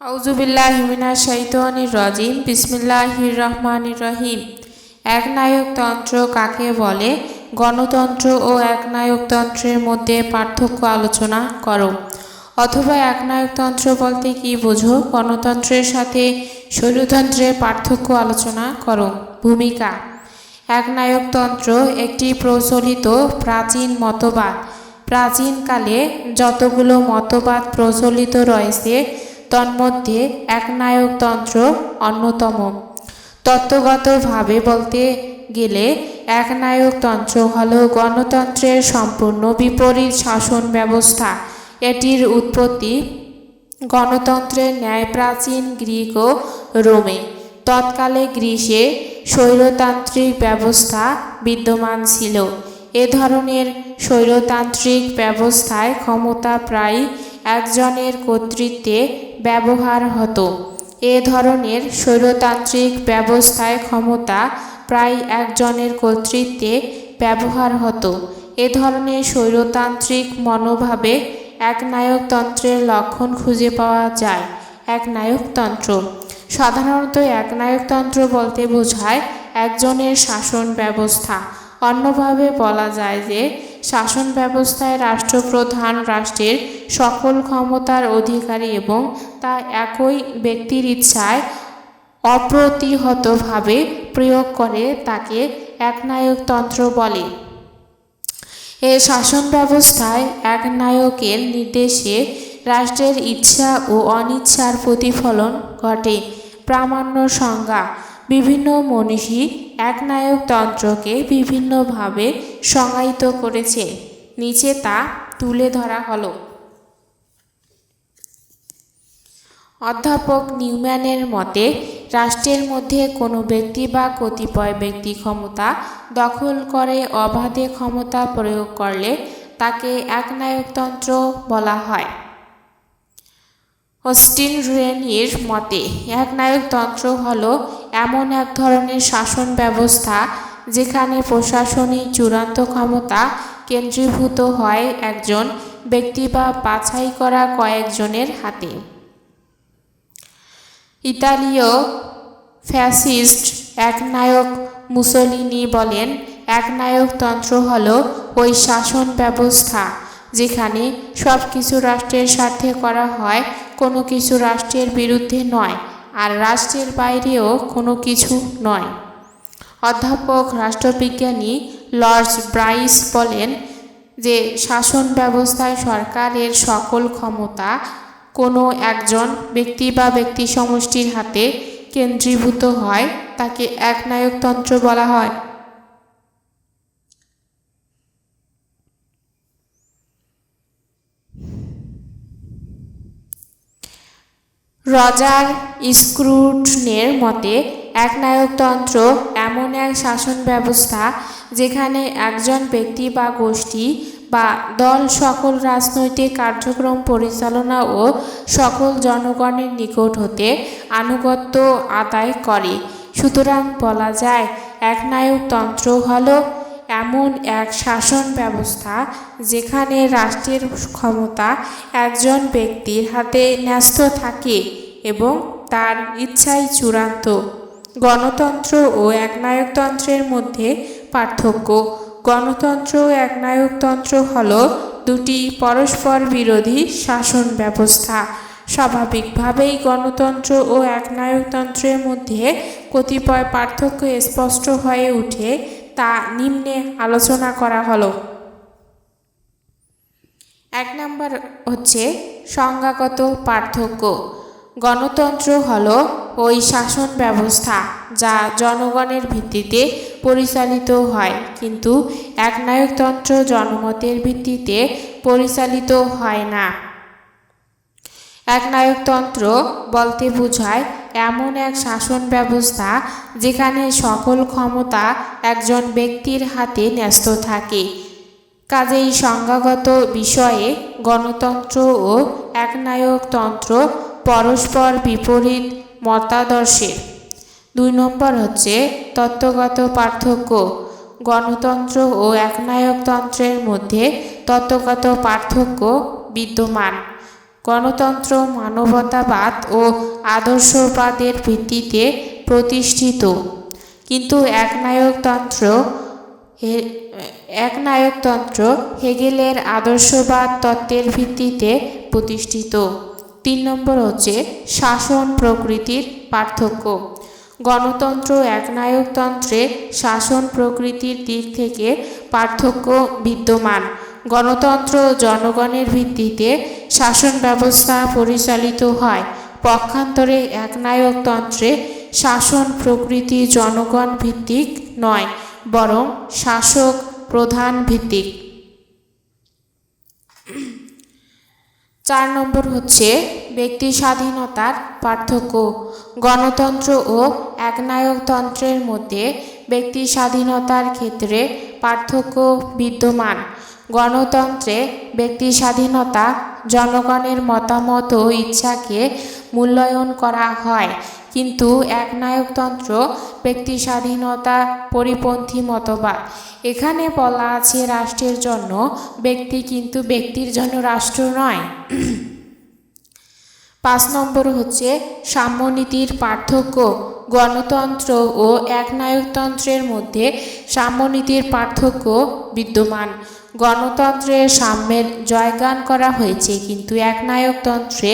আউজুবিল্লাহিমিনা শৈতনির রজিম। বিসমিল্লাহির রহমানির রহিম। একনায়কতন্ত্র কাকে বলে? গণতন্ত্র ও একনায়কতন্ত্রের মধ্যে পার্থক্য আলোচনা করো। অথবা একনায়কতন্ত্র বলতে কি বোঝো? গণতন্ত্রের সাথে স্বৈরতন্ত্রের পার্থক্য আলোচনা করো। ভূমিকা। একনায়কতন্ত্র একটি প্রচলিত প্রাচীন মতবাদ। প্রাচীনকালে যতগুলো মতবাদ প্রচলিত রয়েছে তন্মধ্যে একনায়কতন্ত্র অন্যতম। তত্ত্বগতভাবে বলতে গেলে এক একনায়কতন্ত্র হল গণতন্ত্রের সম্পূর্ণ বিপরীত শাসন ব্যবস্থা। এটির উৎপত্তি গণতন্ত্রের ন্যায় প্রাচীন গ্রিক ও রোমে। তৎকালে গ্রীসে স্বৈরতান্ত্রিক ব্যবস্থা বিদ্যমান ছিল। এ ধরনের স্বৈরতান্ত্রিক ব্যবস্থায় ক্ষমতা প্রায় একজনের কর্তৃত্বে ব্যবহার হতো। এ ধরনের স্বৈরতান্ত্রিক ব্যবস্থায় ক্ষমতা প্রায় একজনের কর্তৃত্বে ব্যবহার হতো। এ ধরনের স্বৈরতান্ত্রিক মনোভাবে একনায়কতন্ত্রের লক্ষণ খুঁজে পাওয়া যায়। একনায়কতন্ত্র। সাধারণত একনায়কতন্ত্র বলতে বোঝায় একজনের শাসন ব্যবস্থা। অন্যভাবে বলা যায় যে শাসন ব্যবস্থায় রাষ্ট্রপ্রধান রাষ্ট্রের সকল ক্ষমতার অধিকারী এবং তা একই ব্যক্তির ইচ্ছায় অপ্রতিহতভাবে প্রয়োগ করে তাকে একনায়কতন্ত্র বলে। এ শাসন ব্যবস্থায় একনায়কের নির্দেশে রাষ্ট্রের ইচ্ছা ও অনিচ্ছার প্রতিফলন ঘটে। প্রামাণ্য সংজ্ঞা বিভিন্ন মনীষী এক একনায়কতন্ত্রকে বিভিন্নভাবে সংজ্ঞায়িত করেছে। নিচে তা তুলে ধরা হলো। অধ্যাপক নিউম্যানের মতে, রাষ্ট্রের মধ্যে কোনো ব্যক্তি বা কতিপয় ব্যক্তি ক্ষমতা দখল করে অবাধে ক্ষমতা প্রয়োগ করলে তাকে একনায়কতন্ত্র বলা হয়। অস্টিন রেনির মতে একনায়কতন্ত্র হল এমন এক ধরনের শাসন ব্যবস্থা যেখানে প্রশাসনিক চূড়ান্ত ক্ষমতা কেন্দ্রীভূত হয় একজন ব্যক্তি বা বাছাই করা কয়েকজনের হাতে। ইতালীয় ফ্যাসিস্ট একনায়ক মুসোলিনি বলেন একনায়কতন্ত্র হল ওই শাসন ব্যবস্থা যেখানে সব কিছু রাষ্ট্রের স্বার্থে করা হয় কোনো কিছু রাষ্ট্রের বিরুদ্ধে নয় আর রাষ্ট্রের বাইরেও কোনো কিছু নয়। অধ্যাপক রাষ্ট্রবিজ্ঞানী লর্ডস ব্রাইস বলেন যে শাসন ব্যবস্থায় সরকারের সকল ক্ষমতা কোনো একজন ব্যক্তি বা ব্যক্তি সমষ্টির হাতে কেন্দ্রীভূত হয়, তাকে একনায়কতন্ত্র বলা হয়। রজার স্ক্রুটনের মতে, একনায়কতন্ত্র এমন এক শাসন ব্যবস্থা যেখানে একজন ব্যক্তি বা গোষ্ঠী বা দল সকল রাজনৈতিক কার্যক্রম পরিচালনা ও সকল জনগণের নিকট হতে আনুগত্য আদায় করে। সুতরাং বলা যায়, একনায়কতন্ত্র হল এমন এক শাসন ব্যবস্থা যেখানে রাষ্ট্রের ক্ষমতা একজন ব্যক্তির হাতে ন্যস্ত থাকে এবং তার ইচ্ছাই চূড়ান্ত। গণতন্ত্র ও একনায়কতন্ত্রের মধ্যে পার্থক্য। গণতন্ত্র ও একনায়কতন্ত্র হল দুটি পরস্পর বিরোধী শাসন ব্যবস্থা স্বাভাবিকভাবেই গণতন্ত্র ও একনায়কতন্ত্রের মধ্যে কতিপয় পার্থক্য স্পষ্ট হয়ে ওঠে তা নিম্নে আলোচনা করা হলো। এক নম্বর হচ্ছে সংজ্ঞাগত পার্থক্য। গণতন্ত্র হল ওই শাসন ব্যবস্থা যা জনগণের ভিত্তিতে পরিচালিত হয়, কিন্তু একনায়কতন্ত্র জনমতের ভিত্তিতে পরিচালিত হয় না। একনায়কতন্ত্র বলতে বোঝায় এমন এক শাসন ব্যবস্থা যেখানে সকল ক্ষমতা একজন ব্যক্তির হাতে ন্যস্ত থাকে। কাজেই সংজ্ঞাগত বিষয়ে গণতন্ত্র ও একনায়কতন্ত্র পরস্পর বিপরীত মতাদর্শের। দুই নম্বর হচ্ছে তত্ত্বগত পার্থক্য। গণতন্ত্র ও একনায়কতন্ত্রের মধ্যে তত্ত্বগত পার্থক্য বিদ্যমান। গণতন্ত্র, মানবতাবাদ ও আদর্শবাদের ভিত্তিতে প্রতিষ্ঠিত। কিন্তু একনায়কতন্ত্র একনায়কতন্ত্র হেগেলের আদর্শবাদ তত্ত্বের ভিত্তিতে প্রতিষ্ঠিত। তিন নম্বর হচ্ছে শাসন প্রকৃতির পার্থক্য। গণতন্ত্র একনায়কতন্ত্রে শাসন প্রকৃতির দিক থেকে পার্থক্য বিদ্যমান। গণতন্ত্র জনগণের ভিত্তিতে শাসন ব্যবস্থা পরিচালিত হয়। পক্ষান্তরে একনায়কতন্ত্রে শাসন প্রকৃতি জনগণ ভিত্তিক নয়, বরং শাসক প্রধান ভিত্তিক। চার নম্বর হচ্ছে ব্যক্তি স্বাধীনতার পার্থক্য। গণতন্ত্র ও একনায়কতন্ত্রের মধ্যে ব্যক্তি স্বাধীনতার ক্ষেত্রে পার্থক্য বিদ্যমান। গণতন্ত্রে ব্যক্তি স্বাধীনতা জনগণের মতামত ও ইচ্ছাকে মূল্যায়ন করা হয়। কিন্তু একনায়কতন্ত্র ব্যক্তি স্বাধীনতা পরিপন্থী মতবাদ। এখানে বলা আছে রাষ্ট্রের জন্য ব্যক্তি কিন্তু ব্যক্তির জন্য রাষ্ট্র নয়। পাঁচ নম্বর হচ্ছে সাম্যনীতির পার্থক্য। গণতন্ত্র ও একনায়কতন্ত্রের মধ্যে সাম্যনীতির পার্থক্য বিদ্যমান। গণতন্ত্রে সাম্যের জয়গান করা হয়েছে, কিন্তু একনায়কতন্ত্রে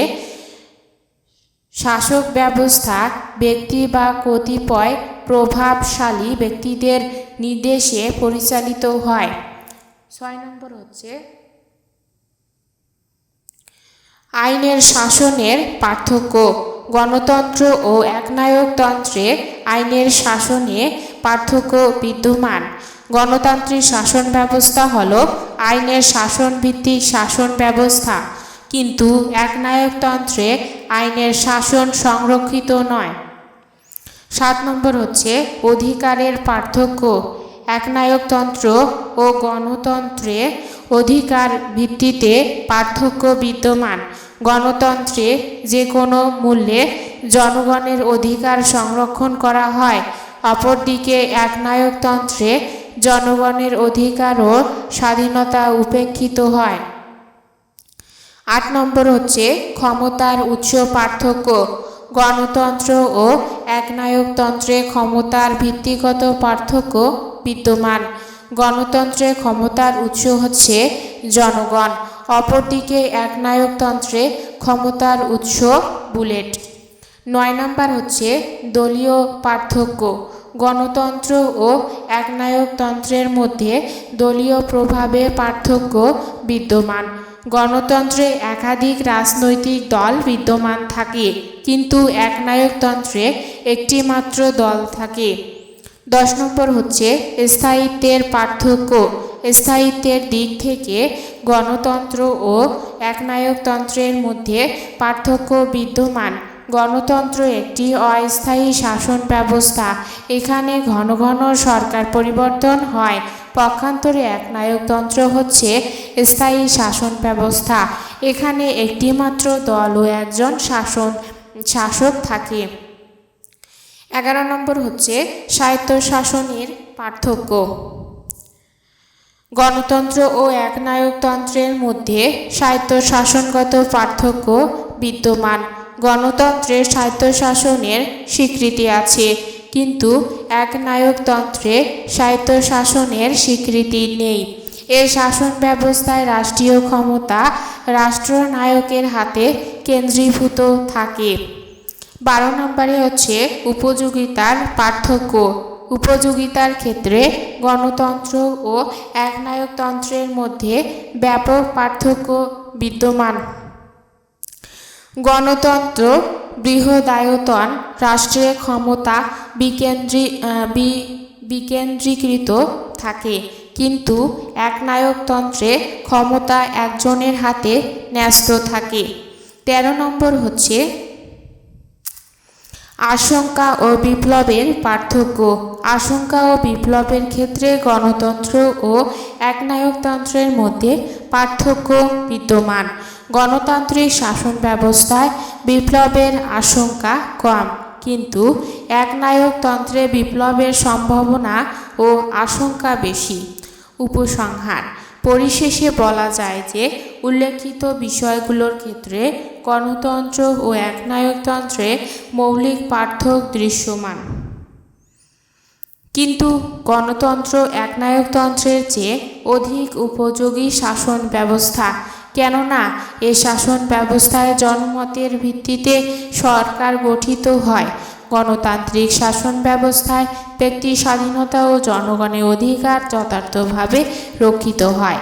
শাসক ব্যবস্থা, ব্যক্তি বা কতিপয় প্রভাবশালী ব্যক্তিদের নির্দেশে পরিচালিত হয়। ছয় নম্বর হচ্ছে আইনের শাসনের পার্থক্য। গণতন্ত্র ও একনায়কতন্ত্রে আইনের শাসনে পার্থক্য বিদ্যমান। গণতান্ত্রিক শাসন ব্যবস্থা হল আইনের শাসন ভিত্তিক শাসন ব্যবস্থা। কিন্তু একনায়কতন্ত্রে আইনের শাসন সংরক্ষিত নয়। সাত নম্বর হচ্ছে অধিকারের পার্থক্য। একনায়কতন্ত্র ও গণতন্ত্রে অধিকার ভিত্তিতে পার্থক্য বিদ্যমান। গণতন্ত্রে যে কোনো মূল্যে জনগণের অধিকার সংরক্ষণ করা হয়, অপরদিকে একনায়কতন্ত্রে জনগণের অধিকার ও স্বাধীনতা উপেক্ষিত হয়। আট নম্বর হচ্ছে ক্ষমতার উৎস পার্থক্য। গণতন্ত্র ও একনায়কতন্ত্রে ক্ষমতার ভিত্তিগত পার্থক্য বিদ্যমান। গণতন্ত্রে ক্ষমতার উৎস হচ্ছে জনগণ। অপরদিকে একনায়কতন্ত্রে ক্ষমতার উৎস বুলেট। নয় নম্বর হচ্ছে দলীয় পার্থক্য। গণতন্ত্র ও একনায়কতন্ত্রের মধ্যে দলীয় প্রভাবে পার্থক্য বিদ্যমান। গণতন্ত্রে একাধিক রাজনৈতিক দল বিদ্যমান থাকে, কিন্তু একনায়কতন্ত্রে একটি মাত্র দল থাকে। দশ নম্বর হচ্ছে স্থায়িত্বের পার্থক্য। স্থায়িত্বের দিক থেকে গণতন্ত্র ও একনায়কতন্ত্রের মধ্যে পার্থক্য বিদ্যমান। গণতন্ত্র একটি অস্থায়ী শাসন ব্যবস্থা। এখানে ঘন ঘন সরকার পরিবর্তন হয়। পক্ষান্তরে একনায়কতন্ত্র হচ্ছে স্থায়ী শাসন ব্যবস্থা। এখানে একটিমাত্র দল ও একজন শাসন, শাসক থাকে। এগারো নম্বর হচ্ছে স্বায়ত্তশাসনের পার্থক্য। গণতন্ত্র ও একনায়কতন্ত্রের মধ্যে স্বায়ত্তশাসনগত পার্থক্য বিদ্যমান। গণতন্ত্রে স্বায়ত্তশাসনের স্বীকৃতি আছে, কিন্তু একনায়কতন্ত্রে স্বায়ত্তশাসনের স্বীকৃতি নেই। এর শাসন ব্যবস্থায় রাষ্ট্রীয় ক্ষমতা রাষ্ট্রনায়কের হাতে কেন্দ্রীভূত থাকে। বারো নম্বরে হচ্ছে উপযোগিতার পার্থক্য। উপযোগিতার ক্ষেত্রে গণতন্ত্র ও একনায়কতন্ত্রের মধ্যে ব্যাপক পার্থক্য বিদ্যমান। গণতন্ত্র বৃহদায়তন রাষ্ট্রের ক্ষমতা বিকেন্দ্রী বিকেন্দ্রীকৃত থাকে, কিন্তু একনায়কতন্ত্রে ক্ষমতা একজনের হাতে ন্যস্ত থাকে। তেরো নম্বর হচ্ছে আশঙ্কা ও বিপ্লবের পার্থক্য। আশঙ্কা ও বিপ্লবের ক্ষেত্রে গণতন্ত্র ও একনায়কতন্ত্রের মধ্যে পার্থক্য বিদ্যমান। গণতান্ত্রিক শাসন ব্যবস্থায় বিপ্লবের আশঙ্কা কম, কিন্তু একনায়কতন্ত্রে বিপ্লবের সম্ভাবনা ও আশঙ্কা বেশি। উপসংহার পরিশেষে বলা যায় যে উল্লেখিত বিষয়গুলোর ক্ষেত্রে গণতন্ত্র ও একনায়কতন্ত্রে মৌলিক পার্থক্য দৃশ্যমান। কিন্তু গণতন্ত্র একনায়কতন্ত্রের চেয়ে অধিক উপযোগী শাসন ব্যবস্থা, কেননা এ শাসন ব্যবস্থায় জনমতের ভিত্তিতে সরকার গঠিত হয়। গণতান্ত্রিক শাসন ব্যবস্থায় ব্যক্তির স্বাধীনতা ও জনগণের অধিকার যথার্থভাবে রক্ষিত হয়।